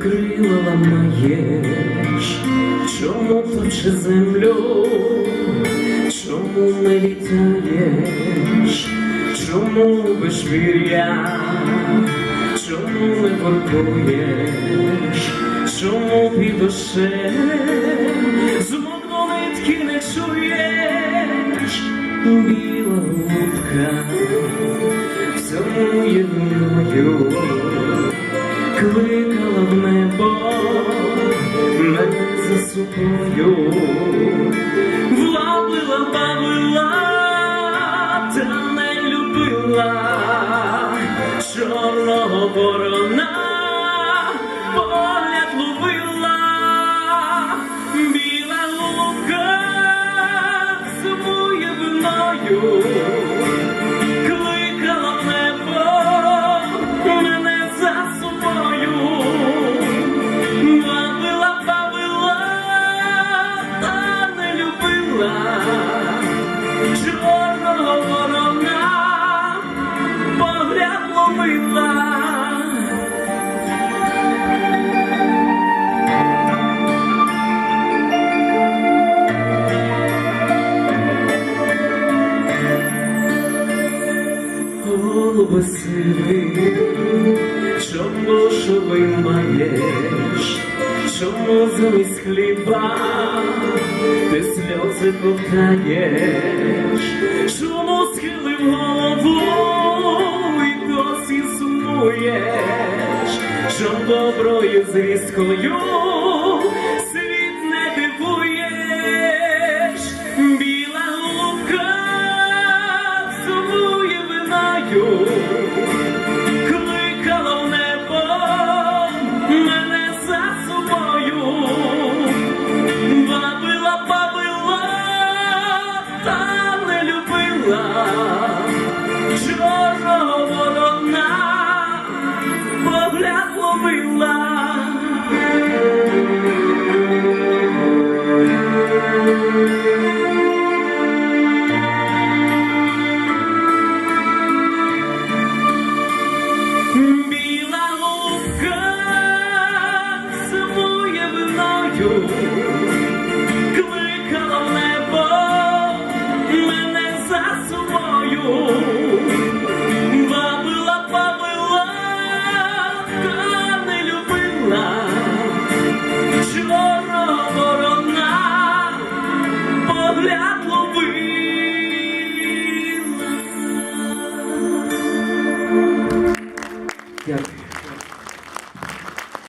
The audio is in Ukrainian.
крила ламаєш, чому точи землю, чому не літаєш, чому вишвіря, чому не воркуєш, чому під душем змокну нитки не чуєш, біла утка в цьому собою, влабила, бавила, та не любила. Чорного ворона, погляд ловила, біла лука сумує. Сивий, чому ж виймаєш, чому замість хліба? Ти сльози ковтаєш, чому схилив голову і досі сумуєш, що доброю звісткою виною, кликала в небо мене за собою, бабила, бабила, та не любила чорного ворона, погляд ловила. Біла виною, кликала небо мене за собою, бабила, бабила, та не любила чорного ворона, погляд ловила. Дякую.